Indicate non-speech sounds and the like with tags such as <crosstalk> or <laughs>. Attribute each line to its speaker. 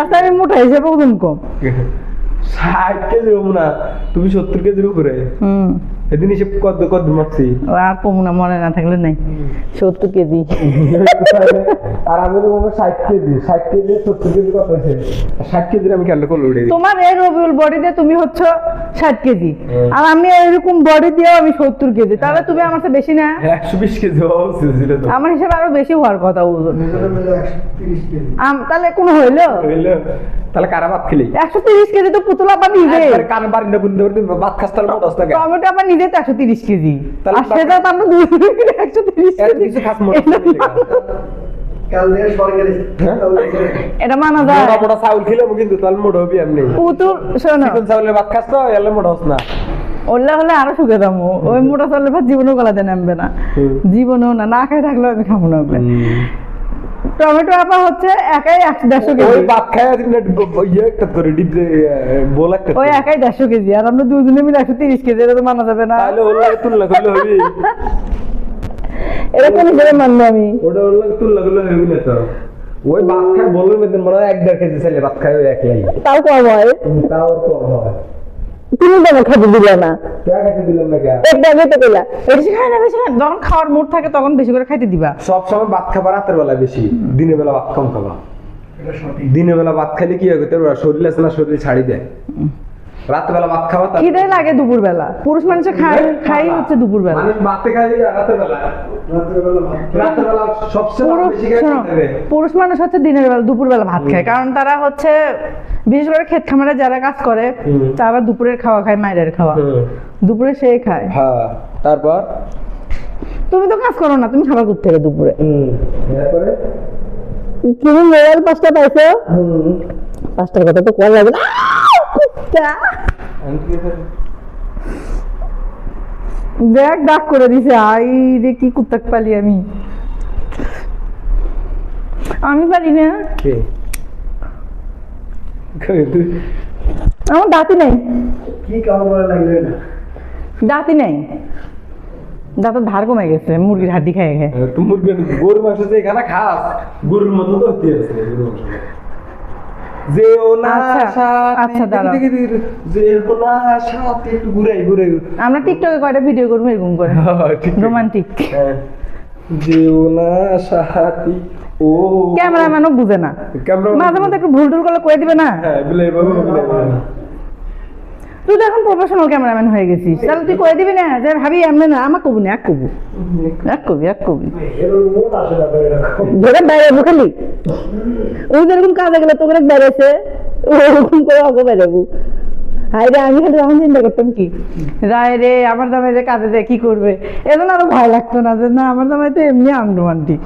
Speaker 1: আচ্ছা আমি মোটা হিসেবে ওজন কম।
Speaker 2: ষাট কেজি হব না তুমি সত্তর কেজির উপরে।
Speaker 1: হুম।
Speaker 2: এদিন হিসেব কত কত মারছি?
Speaker 1: ও আর কমু মনে না থাকলে নাই। সত্তর কেজি।
Speaker 2: আর আমি তো কোনো ষাট কেজি ষাট কেজি সত্তর কেজি কত হয়েছে? ষাট কেজির আমি কেন করল উঠে
Speaker 1: তোমার এই রবিউল বডি দিয়ে তুমি হচ্ছে ষাট কেজি। আর আমি এরকম বডি দিয়েও আমি সত্তর কেজি। তাহলে তুমি আমার চেয়ে বেশি না?
Speaker 2: একশো বিশ কেজি
Speaker 1: আমার হিসাবে আরও বেশি হওয়ার কথা ওজন তাহলে কোনো হইল?
Speaker 2: হইল? তাহলে কারা ভাত খেলি?
Speaker 1: একশো তিরিশ কেজি তো পুতুল আবার নিজে
Speaker 2: কান বাড়ি না বুঝতে পারতে খাস তাহলে?
Speaker 1: টমেটো আবার নিজে তো একশো তিরিশ কেজি। আর সেটা তো আমরা দুই একশো তিরিশ
Speaker 2: কেন? হ্যাঁ?
Speaker 1: এটা মানা যায়।
Speaker 2: মোটা মোটা চাউল খেলাম কিন্তু তাহলে মোটা হবি এমনি।
Speaker 1: পুতুল শোনো।
Speaker 2: চাউলের ভাত খাস তো এলে মোটা হস না।
Speaker 1: ওল্লা হলে আরও দামো ওই মোটা ভাত জীবনেও গলাতে নামবে না। জীবনেও না না খাই থাকলেও আমি খাব না। টমেটো আপা হচ্ছে একাই দেড়শো
Speaker 2: ওই
Speaker 1: কেজি
Speaker 2: ভাত খায় ইয়ে একটা করে ডিপ বোল একটা
Speaker 1: ওই একাই দেড়শো কেজি আর আমরা দুজনে মিলে একশো তিরিশ কেজি এটা তো মানা যাবে না।
Speaker 2: তাহলে ওর লাগে তুলনা করলে হবি।
Speaker 1: এটা কোন হিসেবে মানবো আমি?
Speaker 2: ওটা ওর লাগে তুলনা করলে হবি না তো। ওই ভাত খায় বেতন মনে হয় এক দেড় কেজি ছেলে ভাত খায় ওই একলাই।
Speaker 1: তাও কম হয়?
Speaker 2: তাও কম হয়।
Speaker 1: তুমি কেন খেতে দিলে না। তো বেশি খাই না বেশি খাই না। যখন খাওয়ার মুড থাকে তখন বেশি করে খাইতে দিবা।
Speaker 2: সব সময় ভাত খাবা রাতের বেলা বেশি দিনের বেলা ভাত কম খাবা। দিনের বেলা ভাত খাইলে কি হবে তোর? শরীর আছে না শরীর ছাড়ি দেয়। রাতের বেলা ভাত খাওয়া তার-
Speaker 1: খিদে লাগে দুপুর বেলা পুরুষ মানুষের খাই খাই হচ্ছে দুপুর বেলা
Speaker 2: মানুষ ভাতে খাই। সবচেয়ে বেশি হবে।
Speaker 1: পুরুষ মানুষ হচ্ছে দিনের বেলা দুপুর বেলা ভাত খায়। কারণ তারা হচ্ছে বিশেষ করে ক্ষেত খামারে যারা কাজ করে তারা দুপুরের খাওয়া খায় মায়ের খাওয়া। দুপুরে সেই খায়।
Speaker 2: হ্যাঁ তারপর?
Speaker 1: তুমি তো কাজ করো না তুমি খাবার করতে থেকে দুপুরে তুমি মোবাইল পাঁচটা পাইছো? পাঁচটার কথা তো কল লাগবে না। কুত্তা।
Speaker 2: আমি কি করি?
Speaker 1: দেখ ডাক করে দিছে আই রে কি কুত্তাক পালি আমি আমি পারি না
Speaker 2: কে কই তুই?
Speaker 1: আমার দাঁতি নাই
Speaker 3: কি কাম করা লাগবে না
Speaker 1: দাঁতি নাই দাঁতের ধার কমে গেছে মুরগির হাড্ডি খাই খাই
Speaker 2: আহ, তুই মুরগি গরুর মাংস যে খানা খাস গরুর মতো তো হতে আছে গরুর মাংস না
Speaker 1: আচ্ছা, আচ্ছা,
Speaker 2: না সাথে। একটু ঘুরাই ঘুরাই।
Speaker 1: আমরা টিকটকে কয়টা ভিডিও করব এরকম করে? <laughs>
Speaker 2: হ্যাঁ।
Speaker 1: রোমান্টিক
Speaker 2: হ্যাঁ। যে না সাথী। ও।
Speaker 1: ক্যামেরাম্যানও বুঝে না।
Speaker 2: মাঝে
Speaker 1: মাঝে মধ্যে একটু ভুল টুল করলে করে দিবে না?
Speaker 2: হ্যাঁ
Speaker 1: প্রফেশনাল ক্যামেরাম্যান হয়ে গেছিস তাহলে তুই করে দিবি না যে ভাবি এমনি না আমার কবু না এক কবু। এক কবি এক কবি। ধরে বেড়াবো খালি। ও যেরকম কাজে গেলে তোকে বেড়েছে ওরকম করে অগো বেড়াবো হাই রে আমি খালি তখন চিন্তা করতাম কি? রায় রে আমার দামে যে কাজে যে কি করবে? এজন্য আরও ভয় লাগতো না যে না আমার দামে তো এমনি আনরোমান্টিক